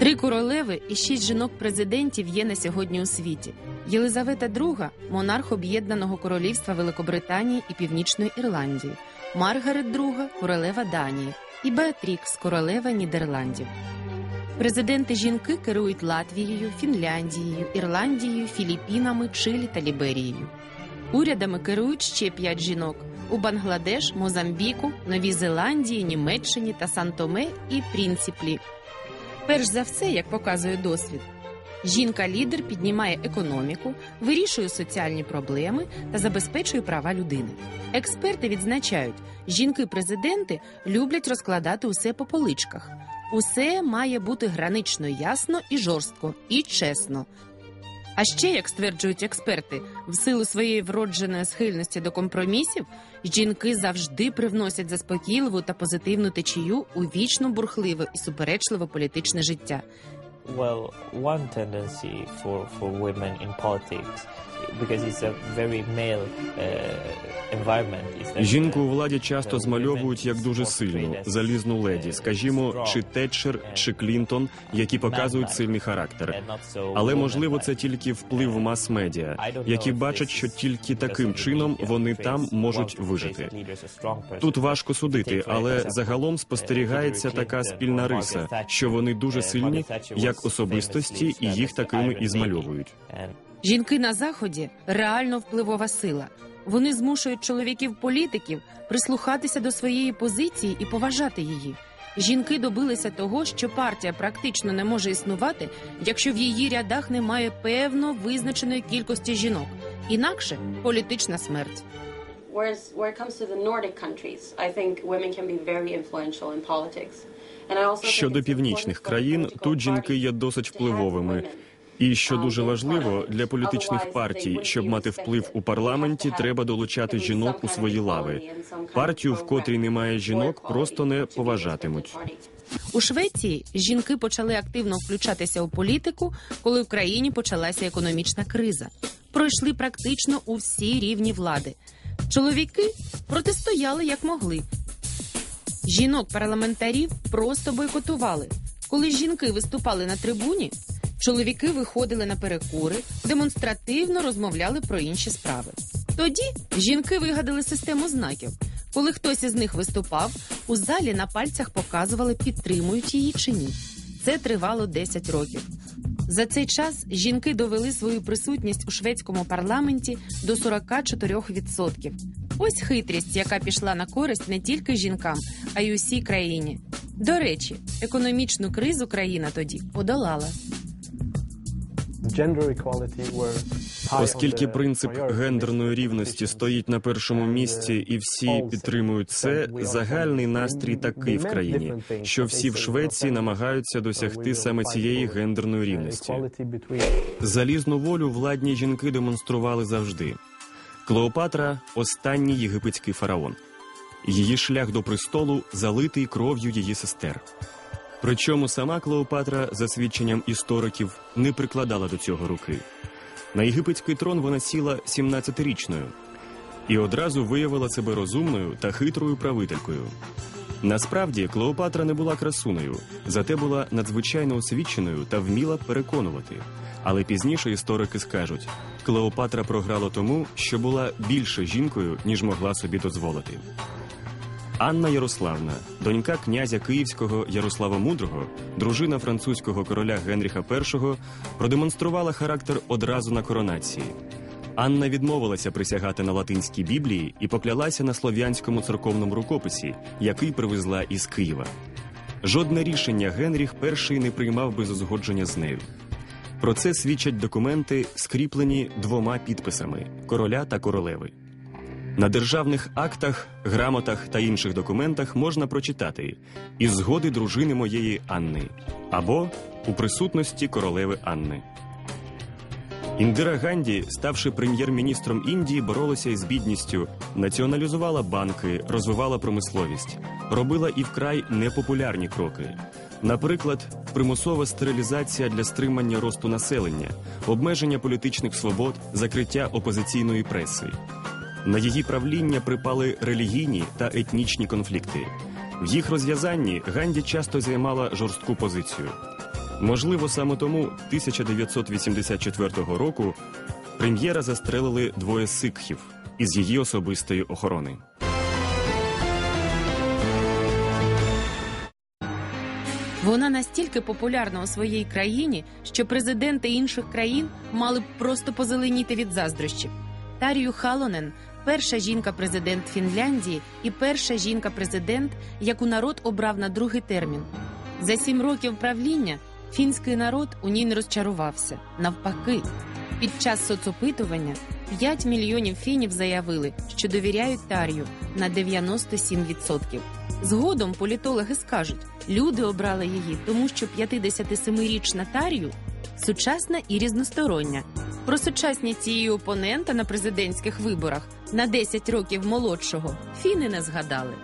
Три королеви і шість жінок-президентів є на сьогодні у світі. Єлизавета II – монарх Об'єднаного Королівства Великобританії і Північної Ірландії, Маргарет II – королева Данії і Беатрікс – королева Нідерландів. Президенти жінки керують Латвією, Фінляндією, Ірландією, Філіппінами, Чилі та Ліберією. Урядами керують ще п'ять жінок у Бангладеш, Мозамбіку, Новій Зеландії, Німеччині та Сантоме і Прінціплі. Перш за все, як показує досвід, жінка-лідер піднімає економіку, вирішує соціальні проблеми та забезпечує права людини. Експерти відзначають, жінки-президенти люблять розкладати усе по поличках. Усе має бути гранично ясно і жорстко, і чесно. А ще, як стверджують експерти, в силу своєї вродженої схильності до компромісів, жінки завжди привносять заспокійливу та позитивну течію у вічно бурхливе і суперечливе політичне життя. Well, one tendency for, for women in politics, uh, Жінку у uh, владі часто змальовують як дуже сильну, залізну леді, скажімо, чи Тетчер, чи Клінтон, які показують сильний характер. Але можливо, це тільки вплив мас-медіа, які бачать, що тільки таким чином вони там можуть вижити. Тут важко судити, але загалом спостерігається така спільна риса, що вони дуже сильні як особистості, і їх такими і змальовують. Жінки на заході реально впливова сила. Вони змушують чоловіків-політиків прислухатися до своєї позиції і поважати її. Жінки добилися того, що партія практично не може існувати, якщо в її рядах немає певно визначеної кількості жінок. Інакше політична смерть. Whereas where it comes to the Nordic countries, I think women can be very influential in politics. Щодо північних країн, тут жінки є досить впливовими. І що дуже важливо для політичних партій, щоб мати вплив у парламенті, треба долучати жінок у свої лави. Партію, в котрій немає жінок, просто не поважатимуть. У Швеції жінки почали активно включатися у політику, коли в країні почалася економічна криза. Пройшли практично у всі рівні влади. Чоловіки протистояли як могли. Жінок парламентарів просто бойкотували. Коли жінки виступали на трибуні, чоловіки виходили на перекури, демонстративно розмовляли про інші справи. Тоді жінки вигадали систему знаків. Коли хтось із них виступав, у залі на пальцях показували, підтримують її чи ні. Це тривало 10 років. За цей час жінки довели свою присутність у шведському парламенті до 44%. Ось хитрість, яка пішла на користь не тільки жінкам, а й усій країні. До речі, економічну кризу країна тоді подолала. Оскільки принцип гендерної рівності стоїть на першому місці, і всі підтримують це, загальний настрій такий в країні, що всі в Швеції намагаються досягти саме цієї гендерної рівності. Залізну волю владні жінки демонстрували завжди. Клеопатра останній єгипетський фараон. Її шлях до престолу залитий кров'ю її сестер. Причому сама Клеопатра, за свідченням істориків, не прикладала до цього руки. На єгипетський трон вона сіла 17-річною і одразу виявила себе розумною та хитрою правителькою. Насправді Клеопатра не була красунею, зате була надзвичайно освіченою та вміла переконувати. Але пізніше історики скажуть, Клеопатра програла тому, що була більше жінкою, ніж могла собі дозволити. Анна Ярославна, донька князя Київського Ярослава Мудрого, дружина французького короля Генріха І, продемонструвала характер одразу на коронації. Анна відмовилася присягати на латинській біблії і поклялася на слов'янському церковному рукописі, який привезла із Києва. Жодне рішення Генріх І не приймав без узгодження з нею. Про це свідчать документи, скріплені двома підписами короля та королеви. На державних актах, грамотах та інших документах можна прочитати із згоди дружини моєї Анни або у присутності королеви Анни. Індира Ганді, ставши прем'єр-міністром Індії, боролася із бідністю, націоналізувала банки, розвивала промисловість, робила і вкрай непопулярні кроки. Наприклад, примусова стерилізація для стримання росту населення, обмеження політичних свобод, закриття опозиційної преси. На її правління припали релігійні та етнічні конфлікти. В їх розв'язанні Ганді часто займала жорстку позицію. Можливо, саме тому 1984 року прем'єра застрелили двоє сикхів із її особистої охорони. Вона настільки популярна у своїй країні, що президенти інших країн мали б просто позеленіти від заздрощів. Тарію Халонен перша жінка-президент Фінляндії і перша жінка-президент, яку народ обрав на другий термін. За сім років правління фінський народ у ній не розчарувався. Навпаки, під час соцопитування 5 мільйонів фінів заявили, що довіряють Тарію на 97%. Згодом політологи скажуть, люди обрали її, тому що 57-річна Тарію сучасна і різностороння. Про сучасність її опонента на президентських виборах на 10 років молодшого фіни не згадали.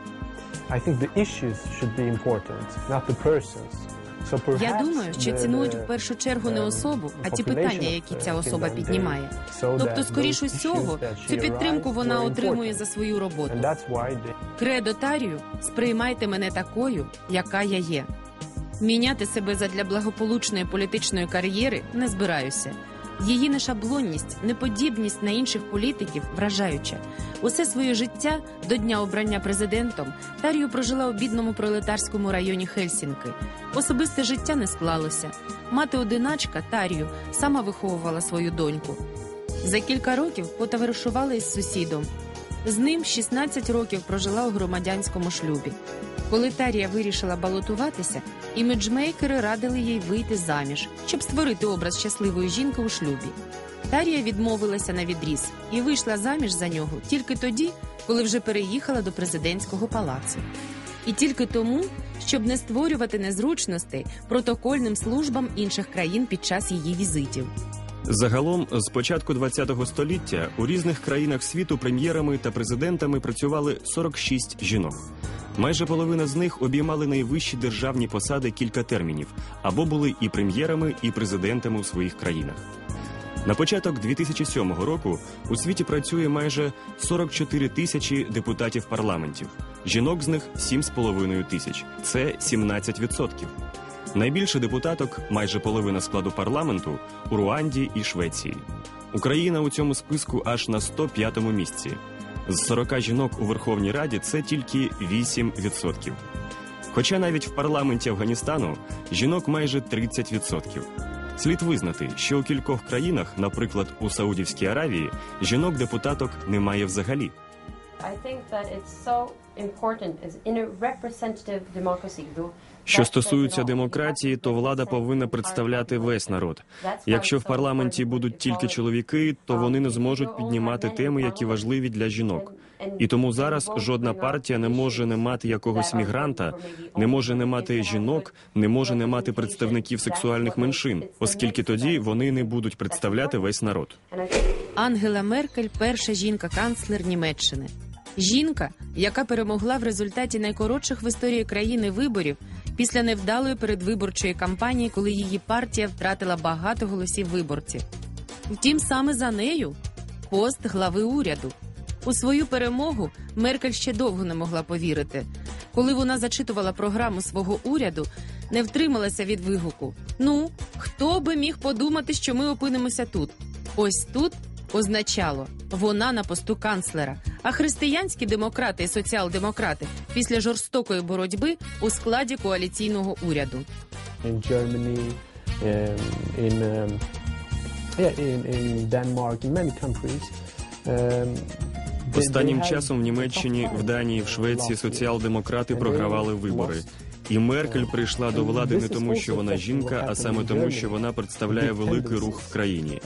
I think the issues should be important, not the persons. So perhaps Я думаю, що цінують в першу чергу не um, особу, а ті питання, які ця особа піднімає. Тобто, скоріш усього, цю підтримку вона отримує за свою роботу. Кредо Тарію сприймайте мене такою, яка я є. Міняти себе задля благополучної політичної кар'єри не збираюся. Її нешаблонність, неподібність на інших політиків вражаюча. Усе своє життя до дня обрання президентом Тарію прожила у бідному пролетарському районі Хельсінки. Особисте життя не склалося. Мати одиначка Тарію сама виховувала свою доньку. За кілька років потоваришувала із сусідом. З ним 16 років прожила у громадянському шлюбі. Коли Тарія вирішила балотуватися, іміджмейкери радили їй вийти заміж, щоб створити образ щасливої жінки у шлюбі. Тарія відмовилася на відріз і вийшла заміж за нього тільки тоді, коли вже переїхала до президентського палацу. І тільки тому, щоб не створювати незручностей протокольним службам інших країн під час її візитів. Загалом, з початку ХХ століття у різних країнах світу прем'єрами та президентами працювали 46 жінок. Майже половина з них обіймали найвищі державні посади кілька термінів або були і прем'єрами, і президентами у своїх країнах. На початок 2007 року у світі працює майже 44 тисячі депутатів парламентів. Жінок з них 7,5 тисяч. Це 17%. Найбільше депутаток, майже половина складу парламенту, у Руанді і Швеції. Україна у цьому списку аж на 105-му місці. З 40 жінок у Верховній Раді це тільки 8%. Хоча навіть в парламенті Афганістану жінок майже 30%. Слід визнати, що у кількох країнах, наприклад, у Саудівській Аравії, жінок-депутаток немає взагалі. I think that it's so Що стосується демократії, то влада повинна представляти весь народ. Якщо в парламенті будуть тільки чоловіки, то вони не зможуть піднімати теми, які важливі для жінок. І тому зараз жодна партія не може не мати якогось мігранта, не може не мати жінок, не може не мати представників сексуальних меншин, оскільки тоді вони не будуть представляти весь народ. Ангела Меркель перша жінка-канцлер Німеччини. Жінка, яка перемогла в результаті найкоротших в історії країни виборів після невдалої передвиборчої кампанії, коли її партія втратила багато голосів виборців. Втім, саме за нею пост глави уряду. У свою перемогу Меркель ще довго не могла повірити. Коли вона зачитувала програму свого уряду, не втрималася від вигуку: Ну, хто би міг подумати, що ми опинимося тут? Ось тут означало вона на посту канцлера. А християнські демократи і соціал-демократи після жорстокої боротьби у складі коаліційного уряду. in Germany, um, in um, in, in Denmark, in many countries. Um, Останнім часом в Німеччині, в Данії, в Швеції соціал-демократи програвали вибори. І Меркель прийшла до влади не тому, що вона жінка, а саме тому, що вона представляє великий рух в країні.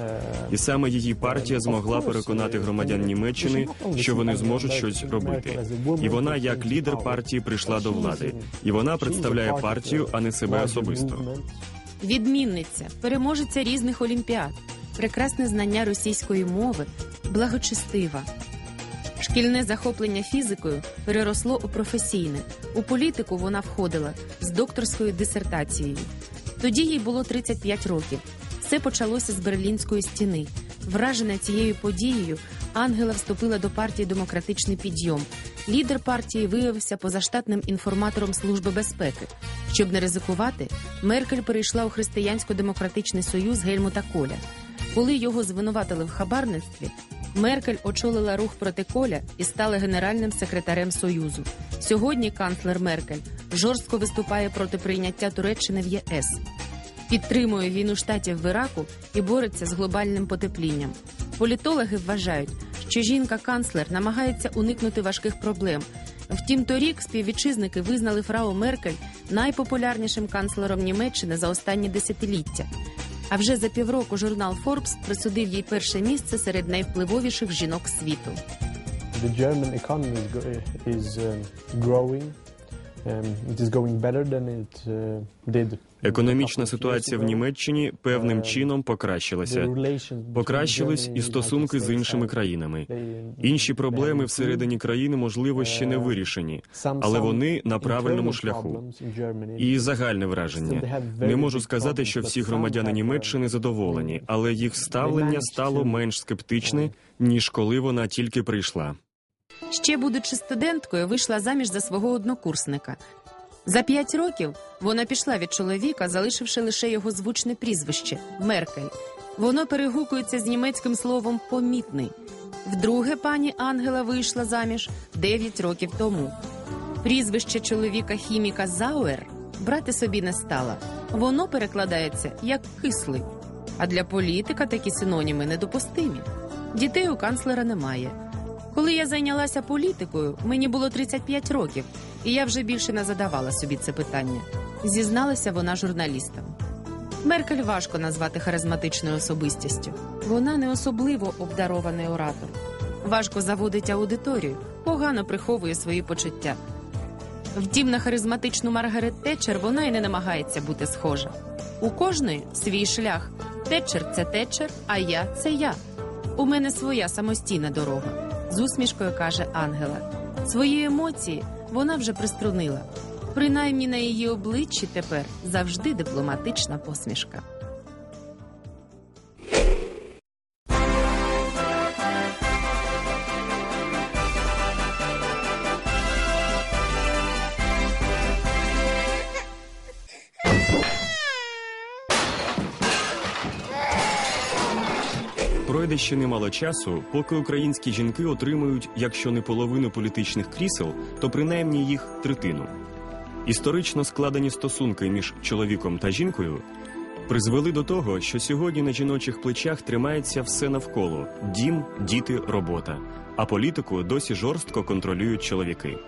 І саме її партія змогла переконати громадян Німеччини, що вони зможуть щось робити. І вона, як лідер партії, прийшла до влади. І вона представляє партію, а не себе особисто. Відмінниця, переможеця різних олімпіад, прекрасне знання російської мови, благочестива. Шкільне захоплення фізикою переросло у професійне. У політику вона входила з докторською дисертацією. Тоді їй було 35 років. Все почалося з Берлінської стіни. Вражена цією подією, Ангела вступила до партії Демократичний підйом. Лідер партії виявився позаштатним інформатором Служби безпеки. Щоб не ризикувати, Меркель перейшла у Християнсько-демократичний союз Гельмута Коля. Коли його звинуватили в хабарництві, Меркель очолила рух проти Коля і стала генеральним секретарем Союзу. Сьогодні канцлер Меркель жорстко виступає проти прийняття Туреччини в ЄС. Підтримує війну штатів в Іраку і бореться з глобальним потеплінням. Політологи вважають, що жінка-канцлер намагається уникнути важких проблем. Втім, торік співвітчизники визнали фрау Меркель найпопулярнішим канцлером Німеччини за останні десятиліття. А вже за півроку журнал Forbes присудив їй перше місце серед найвпливовіших жінок світу. The German economy is, um, growing. Економічна ситуація в Німеччині певним чином покращилася. Покращились і стосунки з іншими країнами. Інші проблеми всередині країни, можливо, ще не вирішені, але вони на правильному шляху. І загальне враження. Не можу сказати, що всі громадяни Німеччини задоволені, але їх ставлення стало менш скептичне, ніж коли вона тільки прийшла. Ще будучи студенткою, вийшла заміж за свого однокурсника. За п'ять років вона пішла від чоловіка, залишивши лише його звучне прізвище Меркель. Воно перегукується з німецьким словом помітний. Вдруге пані Ангела вийшла заміж 9 років тому. Прізвище чоловіка хіміка Зауер брати собі не стала. Воно перекладається як кислий. А для політика такі синоніми недопустимі. Дітей у канцлера немає. Коли я зайнялася політикою, мені було 35 років, і я вже більше не задавала собі це питання. Зізналася вона журналістам. Меркель важко назвати харизматичною особистістю. Вона не особливо обдарований оратор. Важко заводить аудиторію, погано приховує свої почуття. Втім, на харизматичну Маргарет Тетчер вона й не намагається бути схожа. У кожної свій шлях. Тетчер це Тетчер, а я це я. У мене своя самостійна дорога. З усмішкою каже Ангела. Свої емоції вона вже приструнила. Принаймні на її обличчі тепер завжди дипломатична посмішка. Пройде ще немало часу, поки українські жінки отримують, якщо не половину політичних крісел, то принаймні їх третину. Історично складені стосунки між чоловіком та жінкою призвели до того, що сьогодні на жіночих плечах тримається все навколо: дім, діти, робота. А політику досі жорстко контролюють чоловіки.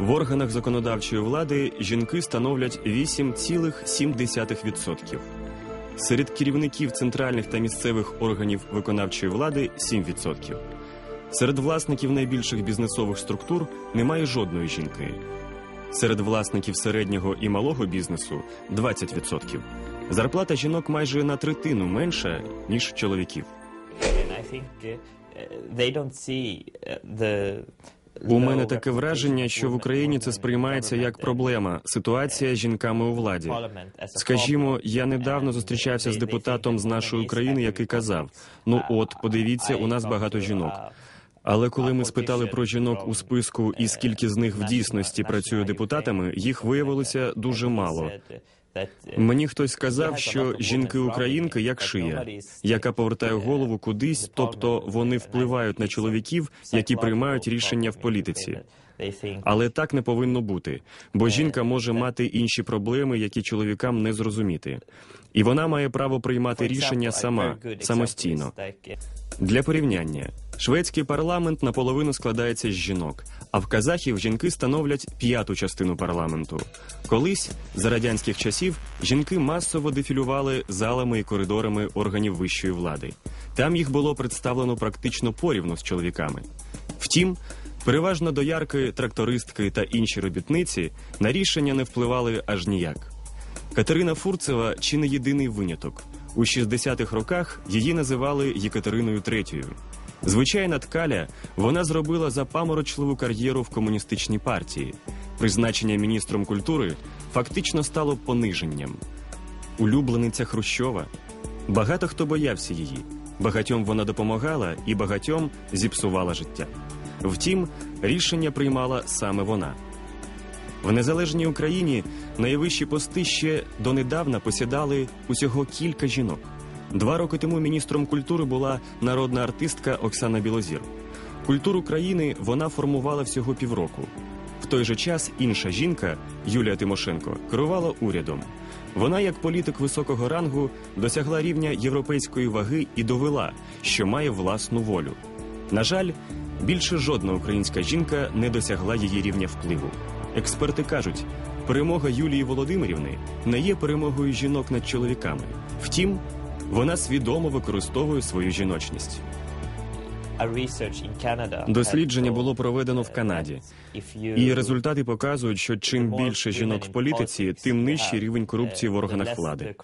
В органах законодавчої влади жінки становлять 8,7%. Серед керівників центральних та місцевих органів виконавчої влади 7%. Серед власників найбільших бізнесових структур немає жодної жінки. Серед власників середнього і малого бізнесу 20%. Зарплата жінок майже на третину менша, ніж чоловіків. Uh, uh, У мене таке враження, що в Україні це сприймається як проблема ситуація з жінками у владі. Скажімо, я недавно зустрічався з депутатом з нашої України, який казав: ну от, подивіться, у нас багато жінок. Але коли ми спитали про жінок у списку і скільки з них в дійсності працює депутатами, їх виявилося дуже мало. Мені хтось сказав, що жінки-українки як шия, яка повертає голову кудись, тобто вони впливають на чоловіків, які приймають рішення в політиці. Але так не повинно бути, бо жінка може мати інші проблеми, які чоловікам не зрозуміти, і вона має право приймати рішення сама самостійно. Для порівняння, шведський парламент наполовину складається з жінок, а в казахів жінки становлять п'яту частину парламенту. Колись за радянських часів жінки масово дефілювали залами і коридорами органів вищої влади. Там їх було представлено практично порівну з чоловіками. Втім, переважно доярки, трактористки та інші робітниці на рішення не впливали аж ніяк. Катерина Фурцева чи не єдиний виняток. У 60-х роках її називали Єкатериною Третьою. Звичайна ткаля вона зробила запаморочливу кар'єру в комуністичній партії. Призначення міністром культури фактично стало пониженням. Улюблениця Хрущова. Багато хто боявся її. Багатьом вона допомагала і багатьом зіпсувала життя. Втім, рішення приймала саме вона. В незалежній Україні найвищі пости ще донедавна посідали усього кілька жінок. Два роки тому міністром культури була народна артистка Оксана Білозір. Культуру країни вона формувала всього півроку. В той же час інша жінка, Юлія Тимошенко, керувала урядом. Вона, як політик високого рангу, досягла рівня європейської ваги і довела, що має власну волю. На жаль, більше жодна українська жінка не досягла її рівня впливу. Експерти кажуть, перемога Юлії Володимирівни не є перемогою жінок над чоловіками. Втім, вона свідомо використовує свою жіночність. Дослідження було проведено в Канаді. І результати показують, що чим більше жінок в політиці, тим нижчий рівень корупції в органах влади.